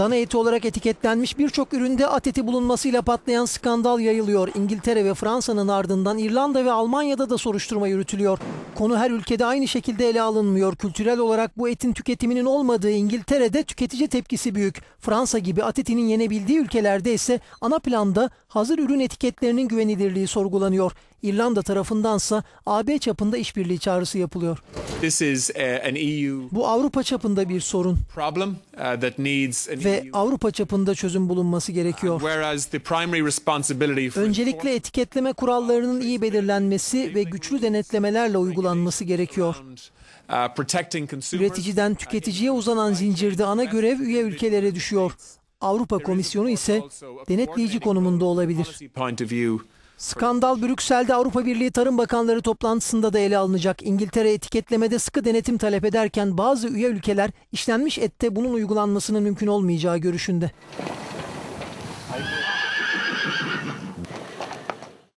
Dana eti olarak etiketlenmiş birçok üründe at eti bulunmasıyla patlayan skandal yayılıyor. İngiltere ve Fransa'nın ardından İrlanda ve Almanya'da da soruşturma yürütülüyor. Konu her ülkede aynı şekilde ele alınmıyor. Kültürel olarak bu etin tüketiminin olmadığı İngiltere'de tüketici tepkisi büyük. Fransa gibi at etinin yenebildiği ülkelerde ise ana planda hazır ürün etiketlerinin güvenilirliği sorgulanıyor. İrlanda tarafındansa AB çapında işbirliği çağrısı yapılıyor. This is a, an EU Bu Avrupa çapında bir sorun problem uh, that needs an ve EU. Avrupa çapında çözüm bulunması gerekiyor. Öncelikle etiketleme kurallarının iyi belirlenmesi ve güçlü denetlemelerle uygulanması gerekiyor. uh, Üreticiden tüketiciye uzanan zincirde ana görev üye ülkelere düşüyor. Avrupa Komisyonu ise denetleyici konumunda olabilir. Skandal Brüksel'de Avrupa Birliği Tarım Bakanları toplantısında da ele alınacak. İngiltere etiketlemede sıkı denetim talep ederken bazı üye ülkeler işlenmiş ette bunun uygulanmasının mümkün olmayacağı görüşünde.